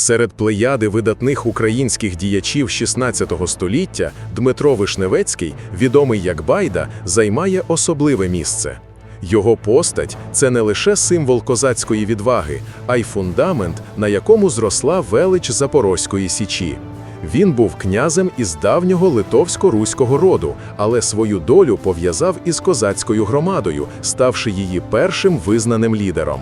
Серед плеяди видатних українських діячів XVI століття Дмитро Вишневецький, відомий як Байда, займає особливе місце. Його постать це не лише символ козацької відваги, а й фундамент, на якому зросла велич Запорозької січі. Він був князем із давнього литовсько-руського роду, але свою долю пов'язав із козацькою громадою, ставши її першим визнаним лідером.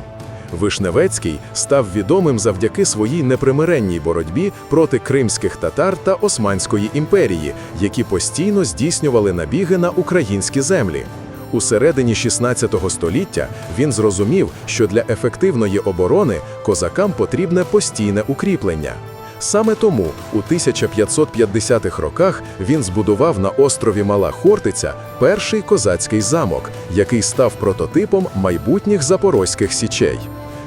Вишневецький став відомим завдяки своїй непримиренній боротьбі проти кримських татар та Османської імперії, які постійно здійснювали набіги на українські землі. У середині 16 століття він зрозумів, що для ефективної оборони козакам потрібне постійне укріплення. Саме тому у 1550-х роках він збудував на острові Мала Хортиця перший козацький замок, який став прототипом майбутніх запорозьких січей.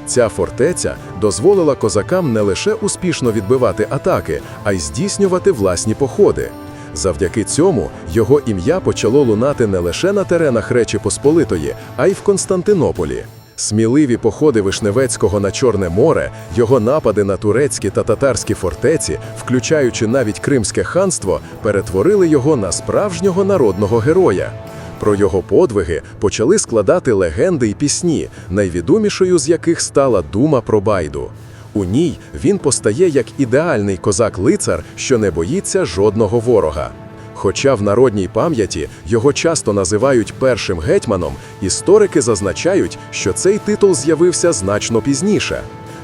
Ця фортеця дозволила козакам не лише успішно відбивати атаки, а й здійснювати власні походи. Завдяки цьому його ім'я почало лунати не лише на теренах Речі Посполитої, а й в Константинополі. Сміливі походи Вишневецького на Чорне море, його напади на турецькі та татарські фортеці, включаючи навіть Кримське ханство, перетворили його на справжнього народного героя. Про його подвиги почали складати легенди й пісні, найвідомішою з яких стала Дума про Байду. У ній він постає як ідеальний козак-лицар, що не боїться жодного ворога. Хоча в народній пам'яті його часто називають першим гетьманом, історики зазначають, що цей титул з'явився значно пізніше.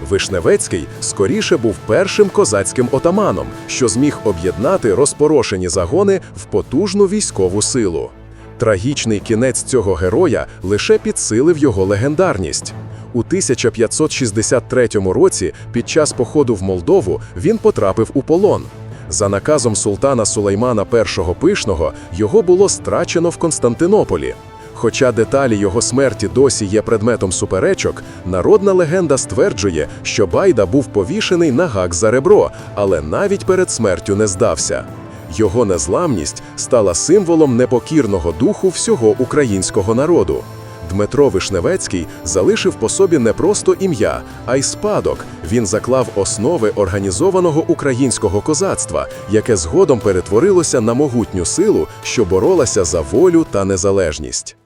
Вишневецький скоріше був першим козацьким отаманом, що зміг об'єднати розпорошені загони в потужну військову силу. Трагічний кінець цього героя лише підсилив його легендарність. У 1563 році під час походу в Молдову він потрапив у полон. За наказом султана Сулеймана І Пишного його було страчено в Константинополі. Хоча деталі його смерті досі є предметом суперечок, народна легенда стверджує, що Байда був повішений на гак за ребро, але навіть перед смертю не здався. Його незламність стала символом непокірного духу всього українського народу. Дмитро Вишневецький залишив по собі не просто ім'я, а й спадок. Він заклав основи організованого українського козацтва, яке згодом перетворилося на могутню силу, що боролася за волю та незалежність.